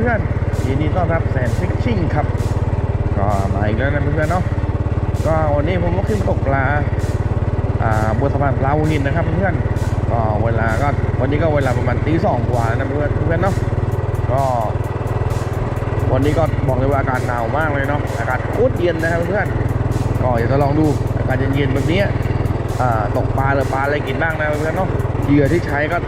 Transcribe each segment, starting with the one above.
เพื่อนๆยินดีต้อนรับแสนฟิชชิ่งครับ ก็มาอีกแล้วนะเพื่อนๆเนาะก็วันนี้ผมก็ขึ้นตกปลาอ่าบนสะพานปลาวุนินนะครับเพื่อนๆก็เวลาก็วันนี้ก็เวลาประมาณตีสองกว่านะเพื่อนเพื่อนเนาะก็วันนี้ก็บอกเลยว่าอากาศหนาวมากเลยเนาะอากาศโคตรเย็นนะครับเพื่อนก็อยากจะลองดูอากาศเย็นๆแบบนี้อ่าตกปลาหรือปลาอะไรกินบ้างนะเพื่อนเนาะเหยื่อที่ใช้ก็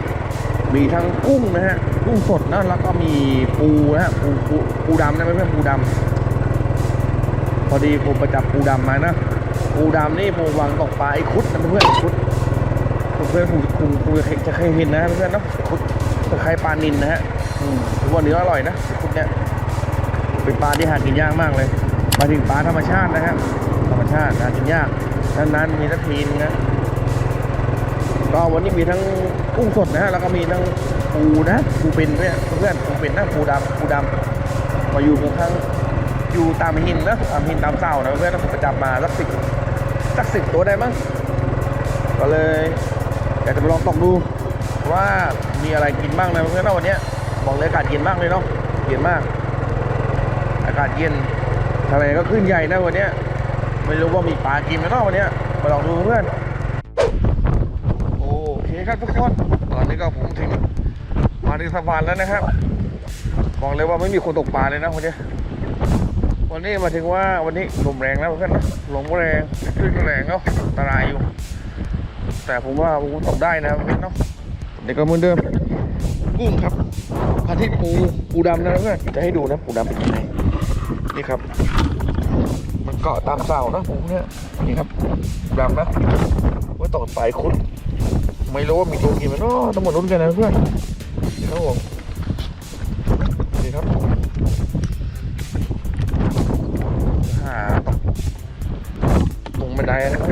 มีทั้งกุ้งนะฮะ กุ้งสดนะ แล้วก็มีปูนะปูปูปูดำนะเพื่อนปูดำพอดีผมประจับปูดำมานะ ปูดำนี่ผมวางตกปลาไอ้คุดนะเพื่อนคุดเพื่อนผมคุณคุณจะเคยเห็นนะเพื่อนเนาะคุดคล้ายปลานินนะฮะอืมทุกวันนี้อร่อยนะคุดเนี่ยเป็นปลาที่หากินยากมากเลยมาถึงปลาธรรมชาตินะฮะธรรมชาติหากินยากนานๆมีสักทีนนะก็วันนี้มีทั้งกุ้งสดนะฮะแล้วก็มีทั้ง ปูนะปูเป็นเพื่อนเพื่อนปูเป็นนะปูดำปูดำมาอยู่ข้างอยู่ตามหินนะตามหินตามเสานะเพื่อนผมประจับมาสักสิบสักสิบตัวได้มั้งก็เลยอยากจะไปลองตกดูว่ามีอะไรกินบ้างนะเพื่อนนะวันนี้บอกเลยอากาศเย็นมากเลยเนาะเย็นมาก อากาศเย็นทะเลก็ขึ้นใหญ่นะวันนี้ไม่รู้ว่ามีปลากินไหมเนาะวันนี้มาลองดูเพื่อนโอเคครับทุกคนตอนนี้ก็ผมถึง มาถึงสะพานแล้วนะครับบอกเลยว่าไม่มีคนตกปลาเลยนะวันนี้วันนี้มาถึงว่าวันนี้ลมแรงแล้วเพื่อนนะลมแรงคลื่นก็แรงเนาะอันตรายอยู่ แต่ผมว่าผมตกได้นะเพื่อนเนาะเด็กก็เหมือนเดิมกุ้งครับพันธุ์ปูปูดำนะเพื่อนจะให้ดูนะปูดำเป็นยังไงนี่ครับ มันเกาะตามเสานะปูเนี่ยนี่ครับปูดำนะว่าตกไปคุดไม่รู้ว่ามีตัวกินไหมเนาะต้องมาลุ้นกันนะเพื่อน ครับผมนี่ครับหาตรงบันไดนะครับ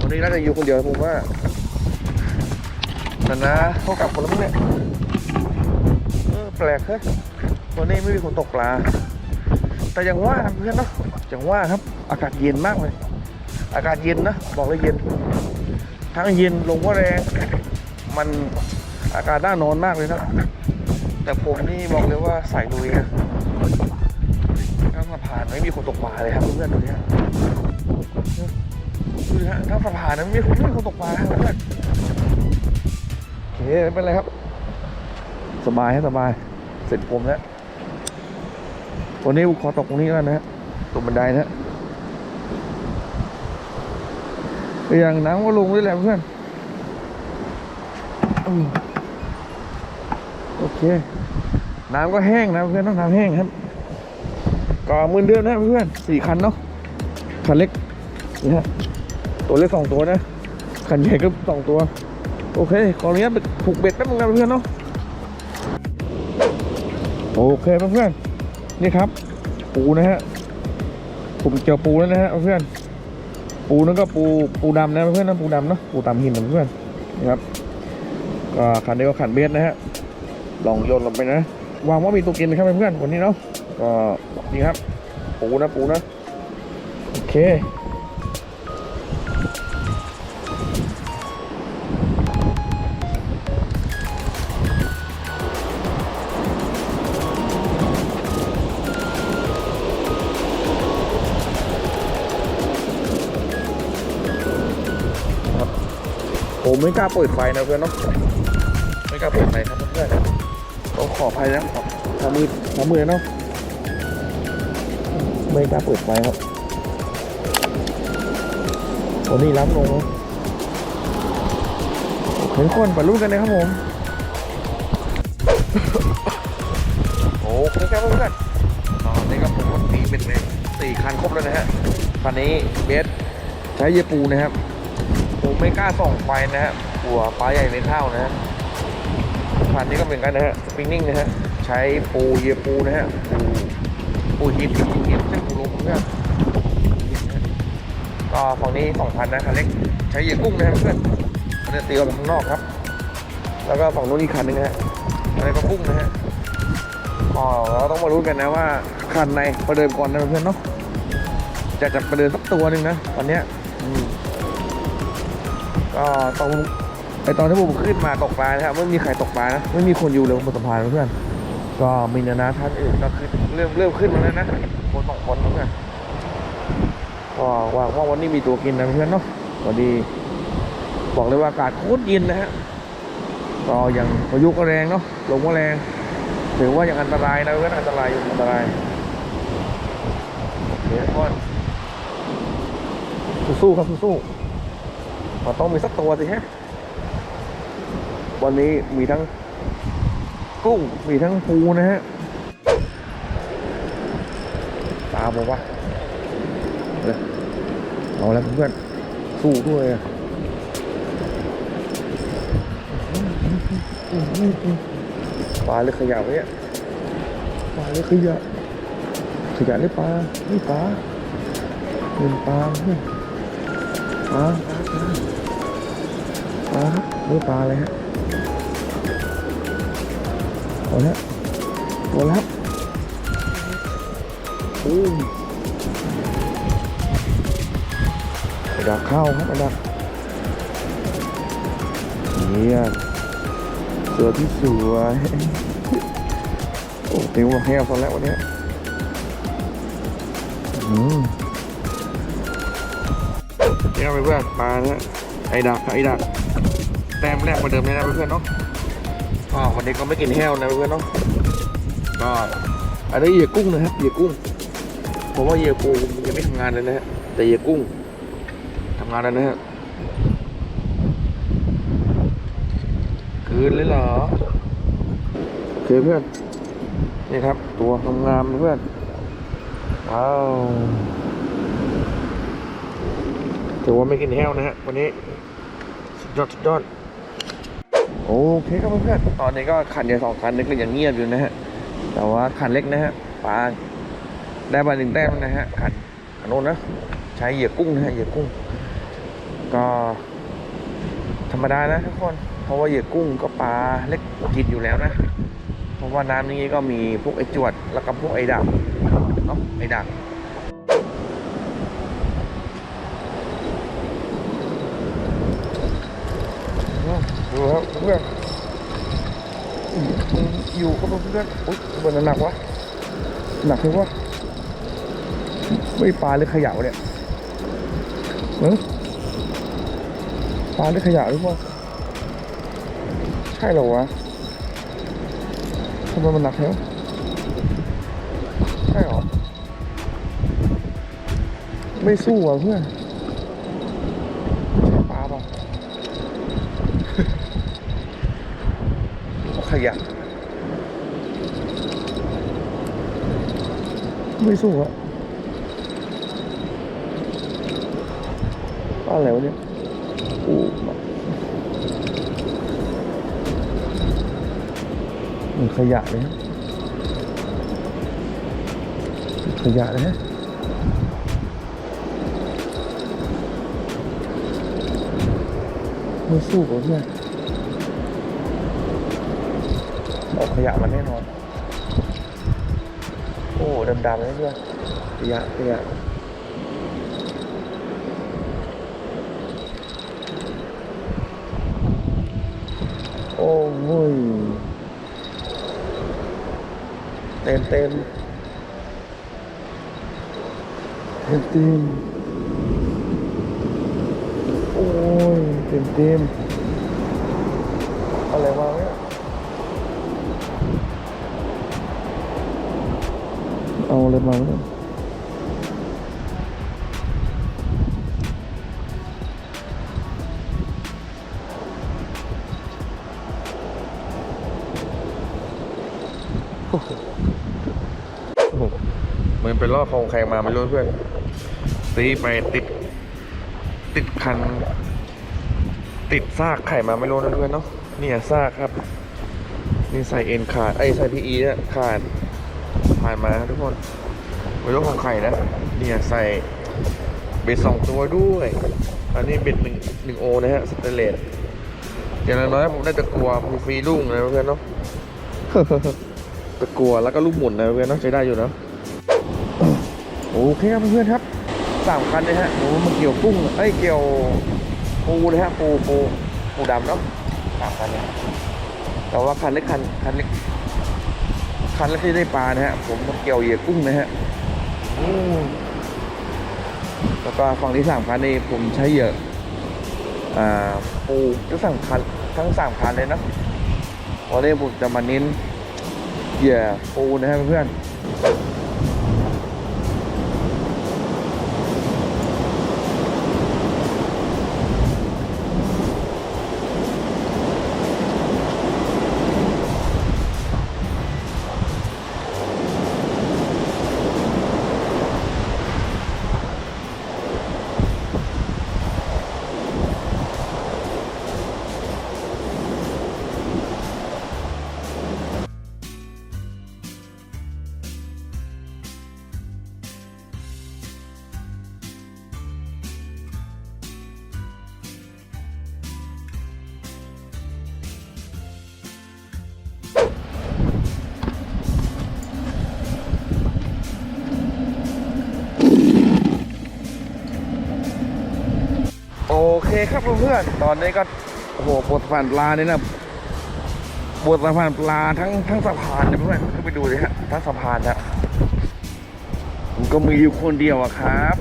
วันนี้น่าจะอยู่คนเดียวผมว่าแต่นะเขากลับคนละมั้งเนี่ยเออแปลกเฮ้ยวันนี้ไม่มีคนตกปลา แต่ยังว่าเพื่อนเนาะยังว่าครับ อากาศเย็นมากเลย อากาศเย็นนะ บอกเลยเย็น ทั้งเย็นลมก็แรง มัน อากาศน่านอนมากเลยนะ แต่ผมนี่บอกเลยว่าใส่ลุยนะทั้งสะพานไม่มีคนตกปลาเลยครับเพื่อนๆดูเนี่ยดูดิฮะทั้งสะพานนะไม่มีคนไม่มีคนตกปลาครับเพื่อนโอเคไม่เป็นไรครับ สบายฮะสบาย เสร็จผมแล้ววันนี้ขอตกตรงนี้แล้วนะฮะตรงบันไดนะฮะอย่างน้ำก็ลงด้วยแหละเพื่อนอืมโอ เคน้ำก็แห้งนะเพื่อนต้องน้ำแห้งครับก็หมื่นเดือนนะเพื่อนสี่คันเนาะคันเล็กนี่ฮะตัวเล็กสองตัวนะคันใหญ่ก็สองตัว โอเคขออนุญาตผูกเบ็ดแป๊บนึงนะเพื่อนเนาะโอเคเพื่อนนี่ครับ ปูนะฮะผมเจอปูแล้วนะฮะเพื่อน ปูนั่นก็ปูปูดำนะเพื่อนนะปูดำเนาะปูตามหินนะเพื่อนนะครับก็ขันนี้ก็ขันเบสนะฮะ ลองโยนลงไปนะวางว่ามีตัวกินนะครับเพื่อนๆวันนี้เนาะก็นี่ครับ ปูนะปูนะ โอเคผมไม่กล้าเปิดไฟนะเพื่อนเนาะไม่กล้าเปิดไฟครับเพื่อน องขออภัยนะทำมือทำมือเนาะไม่กล้าเปิดไฟครับวันนี้รับลงแล้วทุกคนไปรู้นกันเลยครับผม โอ้เคครับเพื่อนๆตอนนี้ก็ผมก็ตีเป็นเลยสี่คันครบแล้วนะฮะคันนี้เบสใช้เยปูนะครับ ผมไม่กล้าส่องไฟนะฮะกลัวปลาใหญ่เป็นเท่านะฮะ คันนี้ก็เหมือนกันนะฮะสปริงนิ่งนะฮะใช้ปูเยปูนะฮะปูปูฮิตปูฮิตใช้ปูลมนะฮะก็ฝั่งนี้สองพันนะคันเล็กใช้เหยื่อกุ้งนะครับเพื่อนอันนี้ตีออกมาข้างนอกครับ แล้วก็ฝั่งนู้นอีกคันนึงนะฮะอันนี้ก็กุ้งนะฮะอ๋อเราต้องมารู้นกันนะว่าคันในประเดิมก่อนนะเพื่อนเนาะจะจะประเดิมสักตัวหนึ่งนะตอนเนี้ยก็ต้อง ไอตอนที่ผมขึ้นมาตกปลานะครับไม่มีใครตกปลานะไม่มีคนอยู่เลยบนสะพานเพื่อนก็มีนานาท่านอื่นก็ขึ้นเริ่มเริ่มขึ้นมาแล้วนะคนสองคนเพื่อนก็หวังว่าวันนี้มีตัวกินนะเพื่อนเนาะพอดีบอกเลยว่าอากาศโคตรเย็นนะฮะก็ยังพายุก็แรงเนาะลมก็แรงถือว่ายังอันตรายนะเพื่อนอันตรายอยู่อันตรายโอเคทุกคนสู้ๆครับสู้ๆมันต้องมีสักตัวสิฮะ วันนี้มีทั้งกุ้งมีทั้งปูนะฮะตามบอกว่าเอาแล้วเพื่อนสู้ด้วยปลาหรือขยะวะเนี่ยปลาหรือขยะขยะหรือปลานี่ปลาเป็นปลาปลาปลาปลาครับนี่ปลาอะไรฮะ ตัวแล้วตัวแล้วโอ้ยดักเข้าครับดักเนี่ยเสือที่สวยโอ้เต็มหัวแห้วซะแล้ววันนี้ยอืมเนี่ยไปเพื่อนปลาเนี่ยไอ้ดักไอ้ดักแต้มแรกเหมาเดิมเลยนะเพื่อนเนาะ ก็วันนี้ก็ไม่กินแห้วนะเพื่อนเนาะก็อันนี้เหยื่อกุ้งนะครับเหยื่อกุ้งผมว่าเหยื่อปูยังไม่ทำงานเลยนะฮะแต่เหยื่อกุ้งทำงานแล้วนะฮะคืนเลยเหรอโอเคเพื่อนนี่ครับ ตัวงามๆเพื่อนว้าวถือว่าไม่กินแห้วนะฮะวันนี้สุดยอดสุดยอด โอเคครับเพื่อนๆตอนนี้ก็ขันใหญ่สองคันนึกก็ยังเงียบอยู่นะฮะ แต่ว่าขันเล็กนะฮะปลาได้มาหนึ่งแต้มนะฮะขันขันโน้นนะใช้เหยื่อกุ้งนะฮะเหยื่อกุ้ง ก็ธรรมดานะทุกคน เพราะว่าเหยื่อกุ้งก็ปลาเล็กกินอยู่แล้วนะ เพราะว่าน้ำนี้ก็มีพวกไอจวดแล้วก็พวกไอดักเนาะไอดัก ดูครับ เพื่อนอยู่กับเพื่อนอุ๊ยมันหนักวะหนักเลยวะไม่ปลาหรือขยะเนี่ยเออปลาหรือขยะหรือเปล่าใช่เหรอวะทำไมมันหนักแล้วใช่เหรอไม่สู้อะเพื่อนใช่ปลาเปล่า ขยะไม่สู้อะอะไรวะเนี่ยโอ้มันขยะเลยฮะขยะเลยฮะไม่สู้กับเพื่อ เอาขยะมาแน่นอน โอ้ดำๆเลยเพื่อนขยะขยะโอ้ยเต็มเต็มเต็มเต็มโอ้ยเต็มเต็มอะไรวะเนี่ย เอาอะไรมาเนี่ยโอ้โหโอ้โหเมือนเป็นลอกของใครมาไม่รู้เพื่อนตีไปติด ติดคัน ติดซากไข่มาไม่รู้นะเพื่อนเนาะเนี่ยซากครับ นี่ใส่เอ็นขาดไอ้ใส่พีอีเนี่ยขาดานมาทุกคนไม่รู้ของใครนะเนี่ยใส่เบ็ดสองตัวด้วย อันนี้เบ็ดหนึ่งหนึ่งโอนะฮะสเตเลสอย่างน้อยผมได้ตะกัวมีฟรีลูกนะเพื่อนเนาะตะกัวแล้วก็ลูกหมุนนะเพื่อนเนาะใช้ได้อยู่นะโอเคครับเพื่อนครับสามคันเลยฮะโอ้มันเกี่ยวกุ้งเอ้ยเกี่ยวปูเลยฮะปูปูปูดำเนาะสามคันเนี่ยแต่ว่าคันเล็กคันคันเล็ก คันแล็กที่ได้ปลานะฮะ ผมเกี่ยวเหยื่อกุ้งนะฮะแล้วก็ฝั่งที่สามคันนี่ผมใช้เหยื่ออ่าปูทั้งสามคันทั้งสามคันเลยนะวันนี้ผมจะมาเน้นเหยื่อปูนะฮะเพื่อน เคครับเพื่อนๆตอนนี้ก็โอ้โหบทสะพานปลาเนี่ยนะบทสะพานปลาทั้งทั้งสะพานเนี่ยเพื่อนขึ้นไปดูเลยฮะทั้งสะพานนะผมก็มีอยู่คนเดียวอะครับ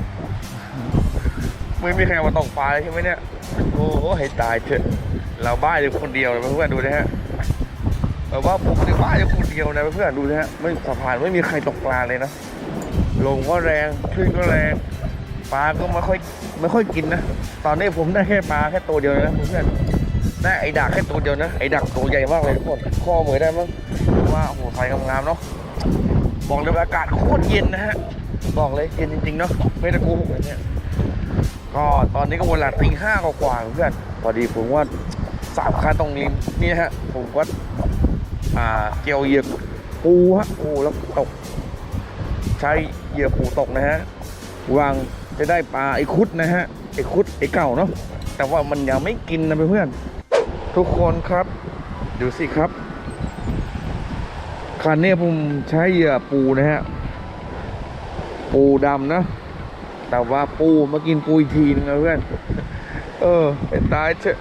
ไม่มีใครมาตกปลาใช่ไหมเนี่ยโอ้โหให้ตายเถอะเราบ้าอยู่คนเดียวเลยเพื่อนๆดูนะฮะแบบว่าผมเนี่ยบ้าอยู่คนเดียวนะเพื่อนๆดูนะฮะไม่สะพานไม่มีใครตกปลาเลยนะลมก็แรงคลื่นก็แรงปลาก็ไม่ค่อย ไม่ค่อยกินนะ ตอนนี้ผมได้แค่ปลาแค่ตัวเดียวนะเพื่อนได้ไอ้ดักแค่ตัวเดียวนะ ไอ้ดักตัวใหญ่มากเลยทุกคน ข้อมือได้มั้งว่าโอ้โหไฟงามๆเนาะ บอกเลยอากาศโคตรเย็นนะฮะ บอกเลยเย็นจริงๆเนาะ ไม่ได้โกหกเลยเนี่ย ก็ตอนนี้ก็เวลาตีห้ากว่าๆเพื่อน พอดีผมว่าสามคันตรงริมนี่ฮะ ผมก็อ่าเกี่ยวเหยื่อปูฮะปูแล้วตก ใช้เหยื่อปูตกนะฮะ วาง จะได้ปลาไอ้คุดนะฮะไอ้คุดไอ้เก่าเนาะแต่ว่ามันยังไม่กินนะเพื่อนๆทุกคนครับดูสิครับคันนี้ผมใช้เหยื่อปูนะฮะปูดำนะ แต่ว่าปูมากินปูอีกทีนึงนะเพื่อน เออเป็นตายเถอะ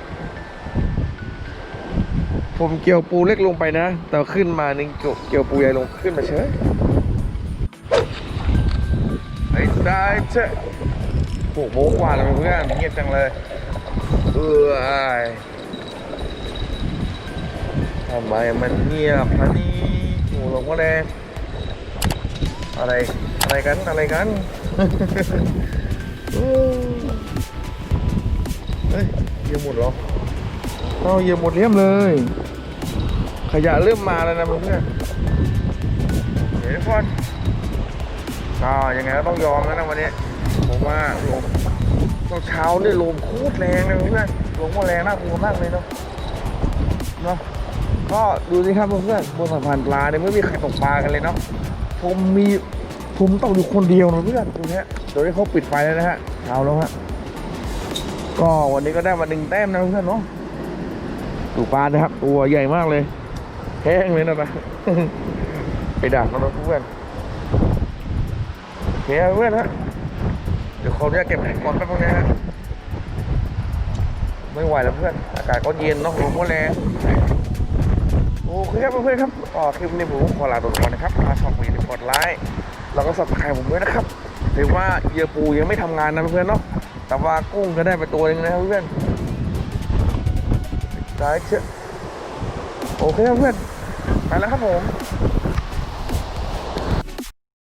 ผมเกี่ยวปูเล็กลงไปนะ แต่ขึ้นมาหนึ่งเกี่ยวปูใหญ่ลงขึ้นมาเฉยไอ้ได้เจ๊ หกโมงกว่าแล้วเพื่อนเงียบจังเลย เออทำไมมันเงียบพันนี่โอ้หลงว่าแดงอะไร อะไรกัน อะไรกัน เฮ้ย เยี่ยมหมดหรอเอาเยี่ยมหมดเรียบเลย ขยะเริ่มมาแล้วนะเพื่อนเดี๋ยวทุกคนก็ยังไงก็ต้องยอมแล้วนะวันนี้ มว่าลมตอนเช้านี่ลมโคตรแรงเลยเพื่อนลมก็แรงน่ากลัวมากเลยเนาะเนาะก็ดูสิครับเพื่อนบนสะพานปลาเนี่ยไม่มีใครตกปลากันเลยเนาะผมมีผมตกอยู่คนเดียวนะเพื่อนตรงนี้โดยที่เขาปิดไฟแล้วนะฮะเช้าแล้วฮะก็วันนี้ก็ได้มาหนึ่งแต้มนะเพื่อนเนาะดูปลานะครับตัวใหญ่มากเลยแห้งเลยนะปะไปดักมันนะเพื่อนโอเคเพื่อนฮะ เดี๋ยวขออนุญาตเก็บแผนก่อนแป๊บนึงนะฮะไม่ไหวแล้วเพื่อน อากาศก็เย็นเนาะลมก็แรงโอเคครับเพื่อนครับก็คลิปนี้ผมขอลาตัวก่อนนะครับถ้าชอบอย่าลืมกดไลค์แล้วก็สับสไครผมด้วยนะครับถือว่าเหยื่อปูยังไม่ทำงานนะเพื่อนเนาะแต่ว่ากุ้งก็ได้ไปตัวหนึงนะครับเพื่อนได้เชื่อโอเคครับเพื่อนไปแล้วครับผม